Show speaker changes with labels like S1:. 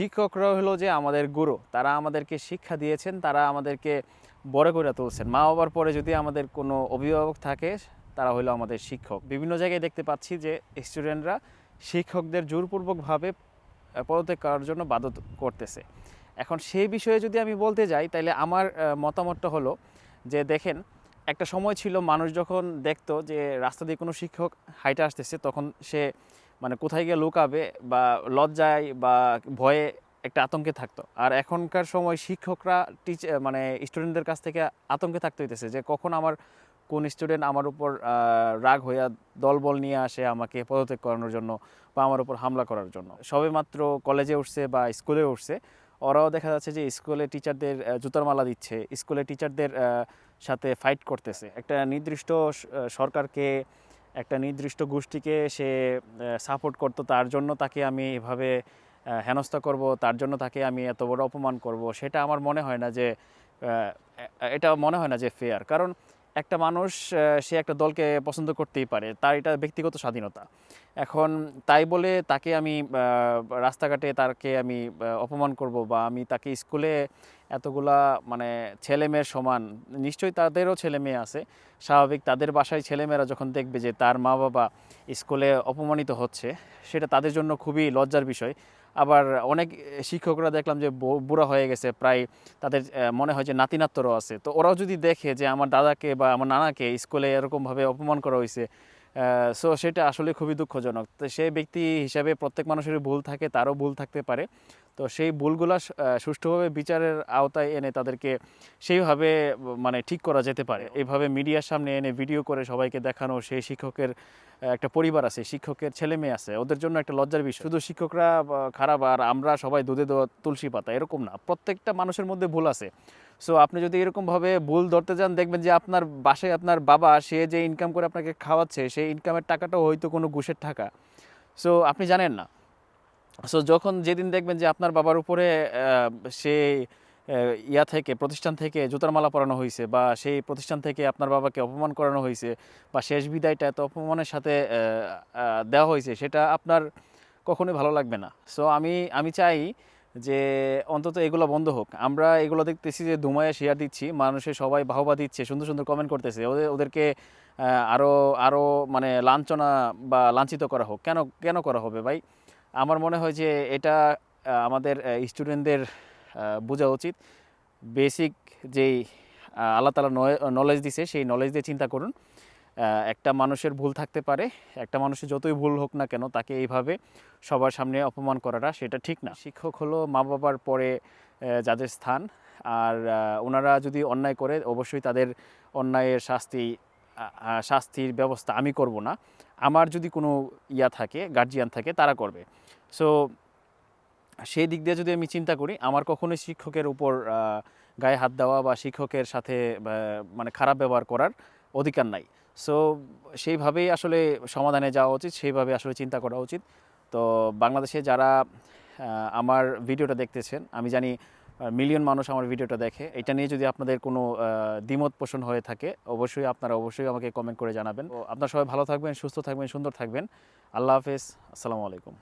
S1: শিক্ষকরা হলো যে আমাদের গুরু। তারা আমাদেরকে শিক্ষা দিয়েছেন, তারা আমাদেরকে বড় করে তুলছেন। মা বাবার পরে যদি আমাদের কোনো অভিভাবক থাকে, তারা হলো আমাদের শিক্ষক। বিভিন্ন জায়গায় দেখতে পাচ্ছি যে স্টুডেন্টরা শিক্ষকদের জোরপূর্বকভাবে পদত্যাগ করার জন্য বাধ্য করতেছে। এখন সেই বিষয়ে যদি আমি বলতে যাই তাহলে আমার মতামতটা হলো যে দেখেন, একটা সময় ছিল মানুষ যখন দেখতো যে রাস্তা দিয়ে কোনো শিক্ষক হাইটে আসতেছে, তখন সে মানে কোথায় গিয়ে লুকাবে বা লজ্জায় বা ভয়ে একটা আতঙ্কে থাকতো। আর এখনকার সময় শিক্ষকরা টিচ মানে স্টুডেন্টদের কাছ থেকে আতঙ্কে থাকতে হইতেছে যে কখন আমার, কোন স্টুডেন্ট আমার উপর রাগ হইয়া দলবল নিয়ে আসে আমাকে পদত্যাগ করানোর জন্য বা আমার উপর হামলা করার জন্য। সবে মাত্র কলেজে উঠছে বা স্কুলে উঠছে, ওরাও দেখা যাচ্ছে যে স্কুলে টিচারদের জুতার মালা দিচ্ছে স্কুলে টিচারদের সাথে ফাইট করতেছে। একটা নির্দিষ্ট সরকারকে একটা নির্দিষ্ট গোষ্ঠীকে সে সাপোর্ট করতো, তার জন্য তাকে আমি এভাবে হেনস্থা করব, তার জন্য তাকে আমি এত বড় অপমান করব, সেটা আমার মনে হয় না যে এটা মনে হয় না যে ফেয়ার কারণ একটা মানুষ সে একটা দলকে পছন্দ করতেই পারে। তার এটা ব্যক্তিগত স্বাধীনতা। এখন তাই বলে তাকে আমি রাস্তাঘাটে তাকে আমি অপমান করব বা আমি তাকে স্কুলে এতগুলা মানে ছেলে মেয়ের সমান, নিশ্চয়ই তাদেরও ছেলে মেয়ে আছে। স্বাভাবিক তাদের বাসায় ছেলেমেয়েরা যখন দেখবে যে তার মা বাবা স্কুলে অপমানিত হচ্ছে, সেটা তাদের জন্য খুবই লজ্জার বিষয়। আবার অনেক শিক্ষকরা দেখলাম যে বুড়া হয়ে গেছে, প্রায় তাদের মনে হয় যে নাতিনাত্তরও আছে। তো ওরাও যদি দেখে যে আমার দাদাকে বা আমার নানাকে স্কুলে এরকমভাবে অপমান করা হয়েছে সো সেটা আসলে খুবই দুঃখজনক। তো সেই ব্যক্তি হিসাবে প্রত্যেক মানুষের ভুল থাকে, তারও ভুল থাকতে পারে। তো সেই ভুলগুলো সুষ্ঠুভাবে বিচারের আওতায় এনে তাদেরকে সেইভাবে মানে ঠিক করা যেতে পারে। এইভাবে মিডিয়ার সামনে এনে ভিডিও করে সবাইকে দেখানো, সেই শিক্ষকের একটা পরিবার আছে, শিক্ষকের ছেলে মেয়ে আছে, ওদের জন্য একটা লজ্জার বিষয়। শুধু শিক্ষকরা খারাপ আর আমরা সবাই দুধে দেওয়া তুলসী পাতা, এরকম না। প্রত্যেকটা মানুষের মধ্যে ভুল আছে। সো আপনি যদি এরকমভাবে ভুল ধরতে যান, দেখবেন যে আপনার বাসায় আপনার বাবা, সে যে ইনকাম করে আপনাকে খাওয়াচ্ছে, সেই ইনকামের টাকাটাও হয়তো কোনো ঘুষের টাকা। সো আপনি জানেন না। সো যখন যেদিন দেখবেন যে আপনার বাবার উপরে সে ইয়া থেকে, প্রতিষ্ঠান থেকে জুতার মালা পরানো হয়েছে বা সেই প্রতিষ্ঠান থেকে আপনার বাবাকে অপমান করানো হয়েছে বা শেষ বিদায়টা এত অপমানের সাথে দেওয়া হয়েছে সেটা আপনার কখনোই ভালো লাগবে না। সো আমি আমি চাই যে অন্তত এগুলো বন্ধ হোক। আমরা এগুলো দেখতেছি যে ধুমায় শেয়ার দিচ্ছি মানুষের সবাই বাহবা দিচ্ছে সুন্দর সুন্দর কমেন্ট করতেছে। ওদের ওদেরকে আহ, আরও আরও মানে লাঞ্ছনা বা লাঞ্ছিত করা হোক। কেন কেন করা হবে ভাই? আমার মনে হয় যে এটা আমাদের স্টুডেন্টদের বোঝা উচিত। বেসিক যেই আল্লাহ তালা নলেজ দিছে সেই নলেজ দিয়ে চিন্তা করুন। একটা মানুষের ভুল থাকতে পারে, একটা মানুষের যতই ভুল হোক না কেন তাকে এইভাবে সবার সামনে অপমান করাটা সেটা ঠিক না। শিক্ষক হলো মা বাবার পরে যাদের স্থান, আর ওনারা যদি অন্যায় করে অবশ্যই তাদের অন্যায়ের শাস্তি শাস্তির ব্যবস্থা আমি করব না। আমার যদি কোনো ইয়া থাকে গার্জিয়ান থাকে, তারা করবে। সো সেই দিক দিয়ে যদি আমি চিন্তা করি, আমার কখনোই শিক্ষকের উপর গায়ে হাত দেওয়া বা শিক্ষকের সাথে মানে খারাপ ব্যবহার করার অধিকার নাই। সো সেইভাবেই আসলে সমাধানে যাওয়া উচিত, সেইভাবে আসলে চিন্তা করা উচিত। তো বাংলাদেশে যারা আমার ভিডিওটা দেখতেছেন, আমি জানি মিলিয়ন মানুষ আমার ভিডিওটা দেখে, এটা নিয়ে যদি আপনাদের কোনো দ্বিমত পোষণ হয়ে থাকে, অবশ্যই আপনারা অবশ্যই আমাকে কমেন্ট করে জানাবেন। আপনারা সবাই ভালো থাকবেন, সুস্থ থাকবেন, সুন্দর থাকবেন। আল্লাহ হাফেজ, আসসালামু আলাইকুম।